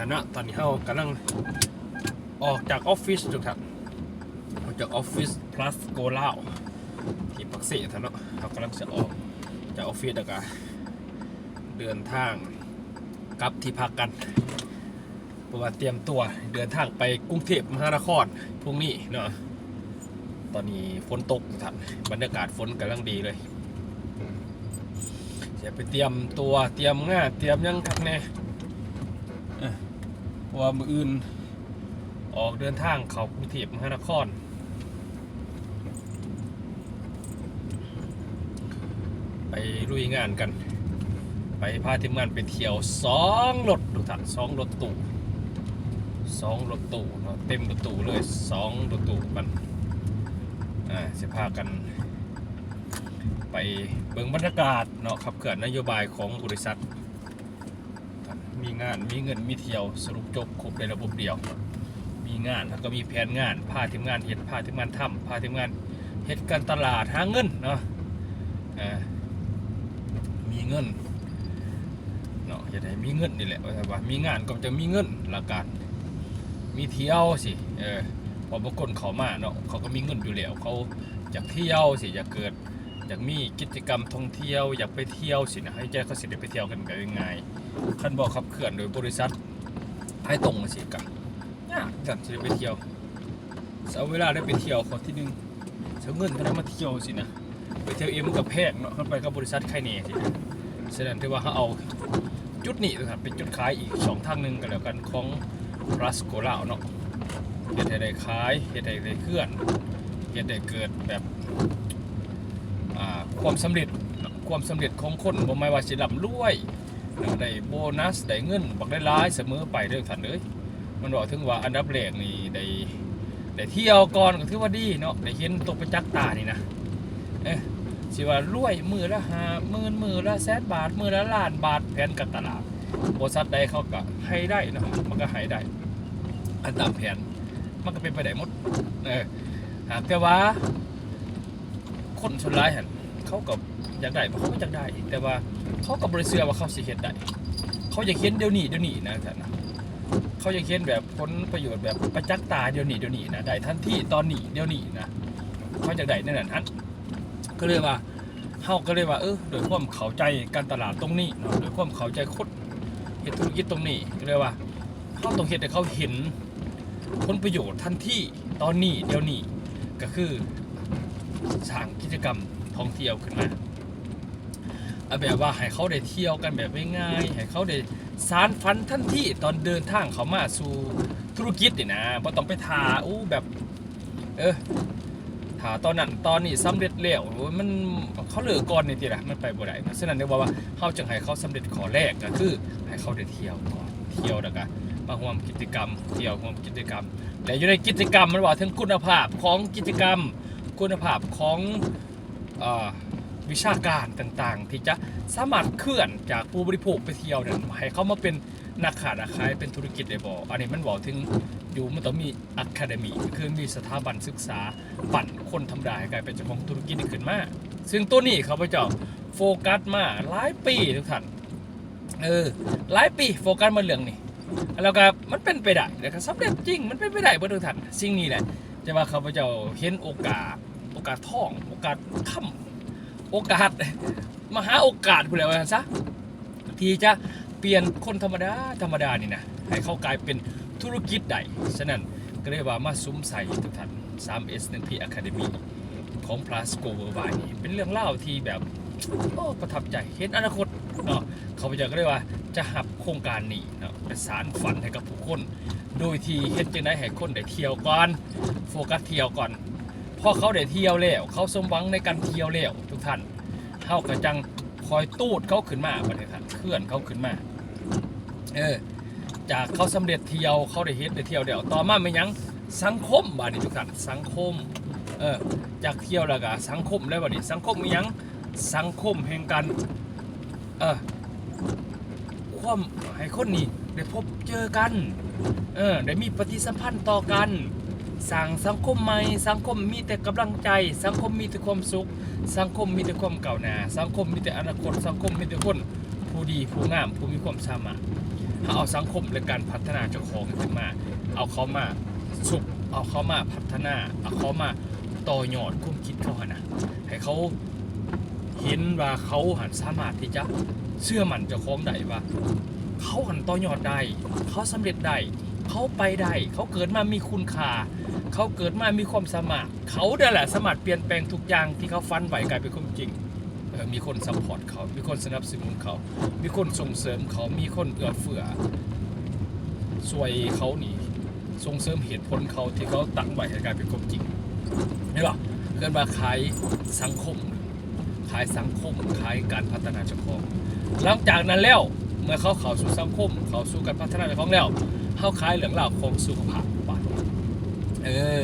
ท่านเนาะตอนนี้เรากำลังออกจากออฟฟิศทุกท่านออกจากออฟฟิศ plus go ลาวที่ปักเสท่านเนาะเรากำลังจะออกจากออฟฟิศแล้วก็เดินทางกลับที่พักกันเพราะว่าเตรียมตัวเดินทางไปกรุงเทพมหานครพรุ่งนี้เนาะตอนนี้ฝนตกทุกท่านบรรยากาศฝนกำลังดีเลยจะไปเตรียมตัวเตรียมงานเตรียมยังคักแน่ เพราะว่ามืออื่นออกเดินทางเขากรุงเทพมหานครไปลุยงานกัน ไปพาทีมงานไปเที่ยวสองรถดูทันสองรถตู้สองรถตู้เนาะเต็มรถตู้เลยสองรถตู้กันอ่าจะพากัน ไปเบิ่งบรรยากาศเนาะขับเคลื่อนนโยบายของบริษัท งานมีเงินมีเที่ยวสรุปจบครบในระบบเดียว มีงานแล้วก็มีแผนงานพาทีมงานเฮ็ดพาทีมงานทำพาทีมงานเฮ็ดการตลาดหาเงินเนาะมีเงินเนาะจะได้มีเงินนี่แหละว่ามีงานก็จะมีเงินละกันมีเที่ยวสิเออพอบางคนเขามาเนาะเขาก็มีเงินอยู่แล้วเขาอยากเที่ยวสิอยากเกิดอยากมีกิจกรรมท่องเที่ยวอยากไปเที่ยวสินะให้ใจเขาสิได้ไปเที่ยวกันกันยังไง คันบอกขับเคลื่อนโดยบริษัทให้ตรงมาสิกะยากจัดจะไปเที่ยวเอาเวลาได้ไปเที่ยวขอที่หนึ่งเสียเงินเขาได้มาเที่ยวสินะไปเที่ยวเอ็มกับแพงเนาะเขาไปกับบริษัทใครเน่สินะแสดงที่ว่าเขาเอาจุดนี้นะครับเป็นจุดขายอีกสองทางหนึ่งกันแล้วกันของรัสโกลาวเนาะเฮ็ดให้ได้ขายเฮ็ดให้ได้เคลื่อนเฮ็ดให้เกิดแบบความสำเร็จความสำเร็จของคนบ่ไม่ว่าสิร่ำรวย ได้โบนัสได้เงินบักได้ร้ายเสมอไปเด้อท่านเอ้ยมันบอกถึงว่าอันดับแรกนี่ได้ได้เที่ยวก่อนก็ถือว่าดีเนาะได้เห็นตกประจักษ์ตานี่นะเอ๊ะสิว่ารวยมือละหาหมื่นมือละแสนบาทมือละล้านบาทแผนการตลาดบริษัทใดเขาก็ให้ได้เนาะมันก็ให้ได้ อันตามแผนมันก็เป็นไปได้หมดเออหากแต่ว่าคนส่วนร้ายเหัน เขาก็อยากได้เพราะเขาก็อยากได้ แต่ว่าเขากับบริเชื่อว่าเขาสิเฮ็ดได้เขาอยากเห็นเดี๋ยวนี้เดี๋ยวนี้นะท่านนะเขาอยากเห็นแบบผลประโยชน์แบบประจักษ์ตาเดี๋ยวนี้เดี๋ยวนี้นะได้ทันทีตอนนี้เดี๋ยวนี้นะเขาอยากได้นั่นน่ะฮันก็เลยว่าเฮาก็เลยว่าเออโดยความเข้าใจการตลาดตรงนี้เนาะโดยความเข้าใจคนเฮ็ดธุรกิจตรงนี้ก็เลยว่าเฮาต้องเฮ็ดให้เขาเห็นผลประโยชน์ทันทีตอนนี้เดี๋ยวนี้ก็คือสร้างกิจกรรม ท่องเที่ยวขึ้นมาเอาแบบว่าให้เขาได้เที่ยวกันแบบง่ายๆให้เขาได้สารฝันทันทีตอนเดินทางเขามาสู่ธุรกิจนี่นะบ่ต้องไปทาอู้แบบ เออถาตอนนั้นตอนนี้สำเร็จแล้วมันเขาเหลือก่อนนี่ติล่ะมันไปบ่ได้ฉะนั้นเรียว่าว่าเฮาจึงให้เขาสำเร็จขอแรกก็คือให้เขาได้เที่ยวก่อนเที่ยวแล้วก็มาร่วมกิจกรรม เที่ยวร่วมกิจกรรม และอยู่ในกิจกรรมมันว่าถึงคุณภาพของกิจกรรม คุณภาพของ วิชาการต่างๆ ที่จะสามารถเคลื่อนจากผู้บริโภคไปเที่ยวเนี่ยให้เขามาเป็นนักขานักขายเป็นธุรกิจได้บ่อันนี้มันบอกถึงอยู่มันต้องมีอะคาเดมีคือมีสถาบันศึกษาปั่นคนธรรมดาให้กลายเป็นเจ้าของธุรกิจขึ้นมา ซึ่งตัวนี้เขาพเจ้าโฟกัสมาหลายปีทุกท่านเออหลายปีโฟกัสมาเรื่องนี้แล้วก็มันเป็นไปได้แล้วก็สำเร็จจริงมันเป็นไปได้เบ่ทุกท่านสิ่งนี้แหละจะว่าเขาพเจ้าเห็นโอกาส โอกาสท่อง โอกาสค่ำโอกาสมหาโอกาสกูแล้วาซะที่จะเปลี่ยนคนธรรมดาธรรมดานี่นะให้เขากลายเป็นธุรกิจใดฉะนั้นก็เลยว่ามาซุ้มใส่ทุกท่าน 3S 1 P Academy ของ Plus Go Worldwide นี่เป็นเรื่องเล่าที่แบบโอ้ประทับใจเห็นอนาคตเนาะเขาพเจ้าก็เลยว่าจะหับโครงการนี้เนาะไปสารฝันให้กับผู้คน โดยที่เฮ็ดจังได๋ให้คนได้เที่ยวก่อน โฟกัสเที่ยวก่อน พอเขาได้เที่ยวแล้ว เขาสมหวังในการเที่ยวแล้วทุกท่านเขาก็จังคอยตูดเขาขึ้นมาบัดนี้ท่านเคลื่อนเขาขึ้นมา เออ จากเขาสำเร็จเที่ยวเขาได้เฮ็ดได้เที่ยวแล้วต่อมาไม่ยังสังคมบัดนี้ทุกท่านสังคม เออ จากเที่ยวแล้วก็สังคมแล้วบัดนี้สังคมมียังสังคมแห่งการเออความให้คนนี้ได้พบเจอกัน เออ ได้มีปฏิสัมพันธ์ต่อกัน สร้างสังคมใหม่สังคมมีแต่กำลังใจ สังคมมีแต่ความสุข สังคมมีแต่ความก้าวหน้าสังคมมีแต่อนาคต สังคมมีแต่คนผู้ดีผู้งามผู้มีความสามารถเขาเอาสังคมและการพัฒนาเจ้าของขึ้นมา เอาเขามาสุขเอาเขามาพัฒนา เอาเขามาต่อยอดคุ้มคิดเขาหนะให้เขาเห็นว่าเขาหันสามารถที่จะเชื่อมั่นเจ้าของได้ว่า เขาหันต่อยอดได้เขาสำเร็จได้ เขาไปได้เขาเกิดมามีคุณค่าเขาเกิดมามีความสามารถเขาเด้แหละสามารถเปลี่ยนแปลงทุกอย่างที่เขาฟันไว้กลายเป็นความจริงมีคนซัพพอร์ตเขา มีคนสนับสนุนเขา มีคนส่งเสริมเขา มีคนเอื้อเฟื้อช่วยเขานี่ ส่งเสริมเหตุผลเขาที่เขาตั้งไว้ให้กลายเป็นความจริงเห็นปะเกิดมาขายสังคม ขายสังคม ขายการพัฒนาเจ้าของ หลังจากนั้นแล้ว เมื่อเขาเข้าสู่สังคม เข้าสู่การพัฒนาเจ้าของแล้ว เขาขายเรื่องราวของสุขภาพบาดเออ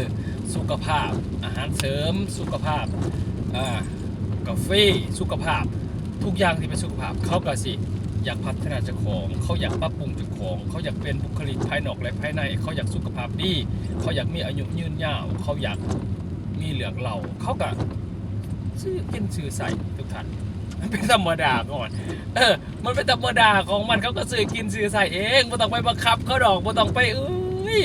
สุขภาพอาหารเสริมสุขภาพอ่ากาแฟสุขภาพ ทุกอย่างที่เป็นสุขภาพเขาก็สิอยากพัฒนาเจ้าของ เขาอยากปรับปรุงเจ้าของ เขาอยากเป็นบุคลิกภายนอกและภายใน เขาอยากสุขภาพดี เขาอยากมีอายุยืนยาว เขาอยากมีเหลืองเหล่า เขาก็ซื้อกินซื้อใส่ทุกท่าน มันเป็นธรรมดาก่อน เออ มันเป็นธรรมดาของมันเขาก็ซื้อกินซื้อใส่เองไม่ต้องไปบังคับเขาดอกไม่ต้องไปเอ้ย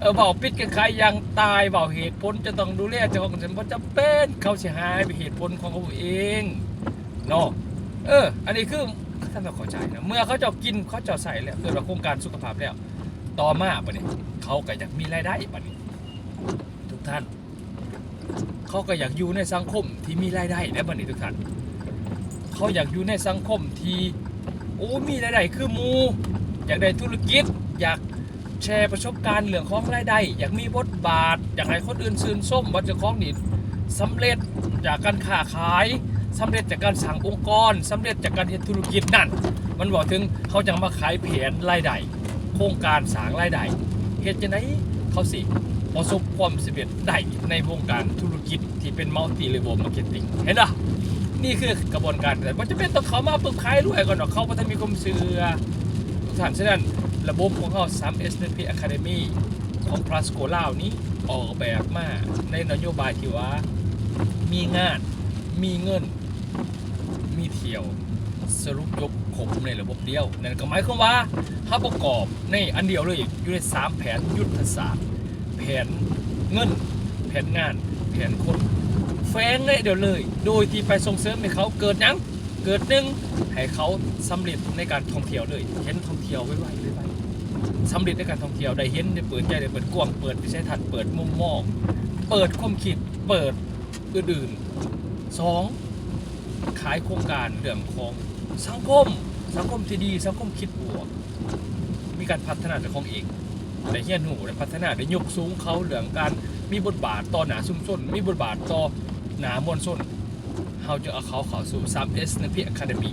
เออเบาปิดกันใครยังตายเบาเหตุผลจะต้องดูแลเจ้าของฉันเพราะจำเป็นเขาเสียหายไปเหตุผลของเขาเองเนาะเออ อันนี้คือท่านต้องเข้าใจนะเมื่อเขาจะกินเขาจะใส่แล้วเกิดว่าโครงการสุขภาพแล้วต่อมาปะเนี่ยเขาก็อยากมีรายได้ปะเนี่ยทุกท่าน เขาก็อยากอยู่ในสังคมที่มีรายได้และปะเนี่ยทุกท่าน เขาอยากอยู่ในสังคมที่โอ้มีรายได้คือมู อยากได้ธุรกิจ อยากแชร์ประสบการณ์เรื่องของรายได้อยากมีบทบาท อยากให้คนอื่นซื่นส้มว่าเจ้าของนี่สำเร็จจากการค้าขายสำเร็จจากการสั่งองค์กรสำเร็จจากการเฮ็ดธุรกิจนั่น มันบอกถึงเขาจะมาขายแผนรายได้โครงการสร้างรายได้เฮ็ดจังไดเขาสิประสบความสำเร็จได้ในวงการธุรกิจที่เป็นมัลติเลเวลมาร์เก็ตติ้งเห็นปะ นี่คือกระบวนการแต่มันจะเป็นต้องเขามาปุ๊บขายรวยก่อนหรอกเขาพัฒนมีความเชื่อทุกท่านฉะนั้นระบบของเขา3 S n p Academy ของ p l a s c o l a นี้ออกแบบมาในนโยบายที่ว่า มีงาน มีเงิน มีเที่ยว สรุปจบครบในระบบเดียว นั่นก็หมายความว่าถ้าประกอบในอันเดียวเลยอยู่ใน 3 แผนยุทธศาสตร์ แผนเงิน แผนงาน แผนคน แฝงเลยเดี๋ยวเลย โดยที่ไปส่งเสริมให้เขาเกิดหยังเกิดหนึ่งให้เขาสำเร็จในการท่องเที่ยวเลย เห็นท่องเที่ยวไว้ไว้ไว้ไวสำเร็จในการท่องเที่ยวได้เห็นได้เปิดใจได้เปิดกว้างเปิดวิสัยทัศน์เปิดมุมมองเปิดความคิดเปิดอื่นๆสองขายโครงการเรื่องของสังคมสังคมที่ดีสังคมคิดบวก มีการพัฒนาจากของเองได้เฮียนหูได้พัฒนาได้ยกสูงเขาเรื่องการมีบทบาทต่อหนาชุมชนมีบทบาทต่อ หนามวลชนเขาจะเอาเขาเข้าสู่ 3S ในพี่ Academy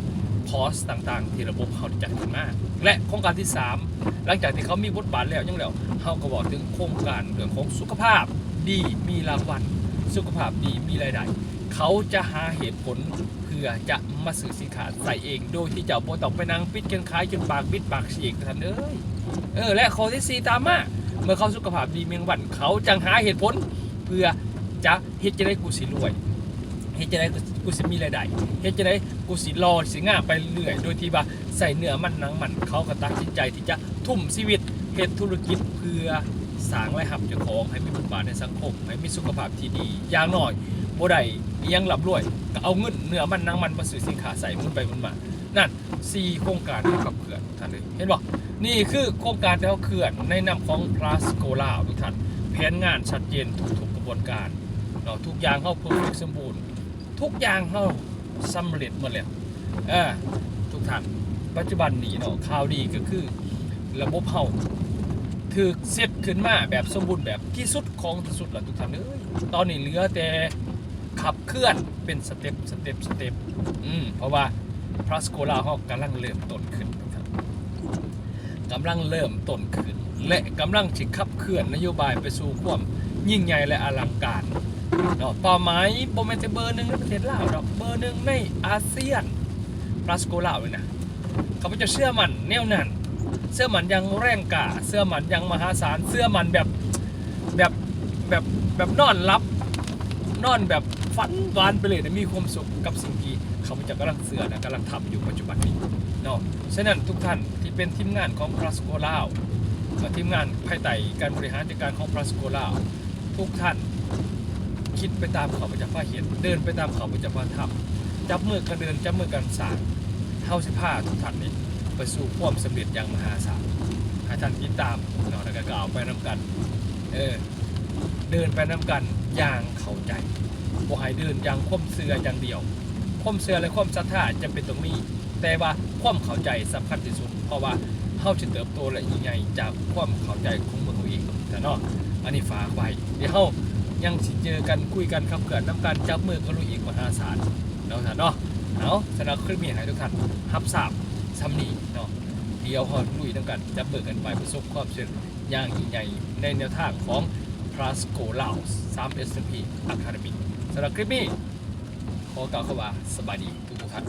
คอร์สต่างๆ ที่ระบบเขาจัดขึ้นมา และโครงการที่ 3 หลังจากที่เขามีบทบาทแล้วยังแล้วเขาก็บอกถึงโครงการเรื่องของสุขภาพดีมีรางวัลสุขภาพดีมีรายได้เขาจะหาเหตุผลเพื่อจะมาซื้อสินค้าใส่เองโดยที่เจ้าบ่ต้องไปนั่งปิดกันขายจนปากปิดปากเสียท่านเอ้ยเออและข้อที่สี่ตามมาเมื่อเขาสุขภาพดีเมียงวันเขาจังหาเหตุผลเพื่อ จะเฮ็ดจะได้กูสิรวยเฮ็ดจะได้กูสิมีรายได้เฮ็ดจะได้กูสิรอสิง่าไปเรื่อย โดยที่ว่าใส่เนื้อมันหนังมันเขาก็ตัดสินใจที่จะทุ่มชีวิตเฮ็ดธุรกิจเพื่อสร้างรายรับเจ้าของให้มีบทบาทในสังคมให้มีสุขภาพที่ดีอย่างน้อยบ่ได้ยังหลับรวยก็เอาเงินเนื้อมันนังมันมาซื้อสินค้าใส่มุนไปมุนมา นั่นสี่โครงการที่ขับเคลื่อนท่านเลยเห็นบ่นี่คือโครงการที่เขาเคลื่อนในนามของ p l a s c o l a ทุกท่านแผนงานชัดเจนทุกๆกระบวนการ เนาะทุกอย่างเข้าเพอร์เฟกสมบูรณ์ ทุกอย่างเข้าสำเร็จหมดแล้วเออทุกท่านปัจจุบันนี้เนาะข่าวดีก็คือระบบเขาถือเสร็จขึ้นมาแบบสมบูรณ์แบบที่สุดของที่สุดแล้วทุกท่านเอ้ยตอนนี้เหลือแต่ขับเคลื่อนเป็นสเต็ปสเต็ปสเต็ปอืมเพราะว่าพลัสโกลาเขากำลังเริ่มต้นขึ้นครับกำลังเริ่มต้นขึ้น และกำลังจิขับเคลื่อนนโยบายไปสู่ความยิ่งใหญ่และอลังการ เนาะต่อไม้โบเมนต์เบอร์หนึ่งในประเทศลาวดอกเบอร์หนึ่งในอาเซียนพลัสโกลาวเลยนะเขาจะเชื่อมันแน่วนั้นเชื่อมันยังแรงกาเชื่อมันยังมหาศาลเชื่อมันแบบแบบแบบแบบนอนรับนอนแบบฝันหวานไปเลยนะมีความสุขกับสิ่งที่เขาพเจ้ากำลังเสือและกำลังทำอยู่ปัจจุบันนี้เนาะฉะนั้นทุกท่านที่เป็นทีมงานของพลัสโกลาวทีมงานภายใต้การบริหารจัดการของพลัสโกลาวทุกท่าน คิดไปตามเขาพเจ้าพาเห็นเดินไปตามเขาพเจ้าพาทำจับมือกันเดินจับมือกันสางเท่าสิผ้าทุกท่านนี้ไปสู่ความสำเร็จอย่างมหาศาลให้ท่านติดตามเนาะแล้วก็กล่าวไปนํกัน เออเดินไปน้ำกันอย่างเข้าใจบ่ให้เดินอย่างคว่มเสืออย่างเดียวคว่มเสือและคว่มศรัทธาจะเป็นตรงนี้ แต่ว่าความเข้าใจสำคัญที่สุด เพราะว่าเฮาจะเติบโตและยิ่งใหญ่จากความเข้าใจของมือตัวเองแต่เนาะอันนี้ฝากไว้เดี๋ยวเฮา ยังสิเจอกันคุยกันขับเกิดน้ำกันจับมือกันรู้อีกมหาศาลเนาะท่าเนาะเอาสำหรับคลิปนี้ให้ทุกท่านรับทราบซ้ำนี้เนาะเดียวเฮาลุยน้ำกันจับมือกันไปประสบความสำเร็จอย่างยิ่งใหญ่ในแนวทางของพลาสโกลาว3 SMP Academy สำหรับคลิปนี้ขอกล่าวคำว่าสบายดีทุกท่าน